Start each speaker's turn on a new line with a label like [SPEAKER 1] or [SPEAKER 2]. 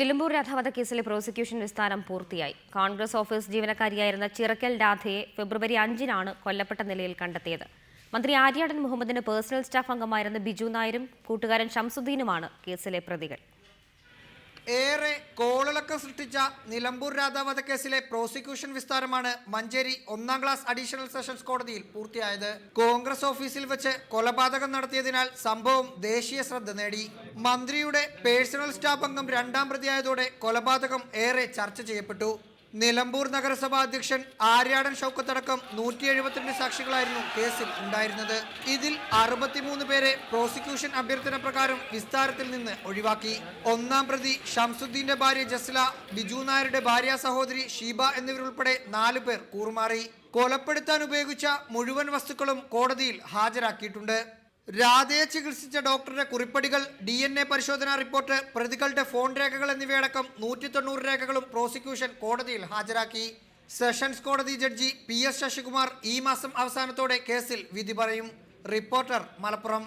[SPEAKER 1] നിലമ്പൂർ രാധാവധ കേസിലെ പ്രോസിക്യൂഷൻ വിസ്താരം പൂർത്തിയായി. കോൺഗ്രസ് ഓഫീസ് ജീവനക്കാരിയായിരുന്ന ചിറക്കൽ രാധയെ ഫെബ്രുവരി അഞ്ചിനാണ് കൊല്ലപ്പെട്ട നിലയിൽ കണ്ടെത്തിയത്. മന്ത്രി ആര്യാടൻ മുഹമ്മദിന് പേഴ്സണൽ സ്റ്റാഫ് അംഗമായിരുന്ന ബിജു നായരും കൂട്ടുകാരൻ ഷംസുദ്ദീനുമാണ് കേസിലെ പ്രതികൾ.
[SPEAKER 2] ഏറെ കോളിളക്കം സൃഷ്ടിച്ച നിലമ്പൂർ രാധാവധ കേസിലെ പ്രോസിക്യൂഷൻ വിസ്താരമാണ് മഞ്ചേരി ഒന്നാം ക്ലാസ് അഡീഷണൽ സെഷൻസ് കോടതിയിൽ പൂർത്തിയായത്. കോൺഗ്രസ് ഓഫീസിൽ വെച്ച് കൊലപാതകം നടത്തിയതിനാൽ സംഭവം ദേശീയ ശ്രദ്ധ നേടി. മന്ത്രിയുടെ പേഴ്സണൽ സ്റ്റാഫ് അംഗം രണ്ടാം പ്രതിയായതോടെ കൊലപാതകം ഏറെ ചർച്ച ചെയ്യപ്പെട്ടു. നിലമ്പൂർ നഗരസഭാ അധ്യക്ഷൻ ആര്യാടൻ ഷൗക്കത്തടക്കം നൂറ്റി എഴുപത്തിരണ്ട് സാക്ഷികളായിരുന്നു കേസിൽ ഉണ്ടായിരുന്നത്. ഇതിൽ അറുപത്തിമൂന്ന് പേരെ പ്രോസിക്യൂഷൻ അഭ്യർത്ഥന പ്രകാരം വിസ്താരത്തിൽ നിന്ന് ഒഴിവാക്കി. ഒന്നാം പ്രതി ഷംസുദ്ദീന്റെ ഭാര്യ ജസ്ല ബിജു നായരുടെ ഭാര്യ സഹോദരി ഷീബ എന്നിവരുൾപ്പെടെ നാലു പേർ കൂറുമാറി. കൊലപ്പെടുത്താൻ ഉപയോഗിച്ച മുഴുവൻ വസ്തുക്കളും കോടതിയിൽ ഹാജരാക്കിയിട്ടുണ്ട്. രാധയെ ചികിത്സിച്ച ഡോക്ടറുടെ കുറിപ്പടികൾ ഡി എൻ എ പരിശോധനാ റിപ്പോർട്ട് പ്രതികളുടെ ഫോൺ രേഖകൾ എന്നിവയടക്കം നൂറ്റി തൊണ്ണൂറ് രേഖകളും പ്രോസിക്യൂഷൻ കോടതിയിൽ ഹാജരാക്കി. സെഷൻസ് കോടതി ജഡ്ജി പി എസ് ശശികുമാർ ഈ മാസം അവസാനത്തോടെ കേസിൽ വിധി പറയും. റിപ്പോർട്ടർ മലപ്പുറം.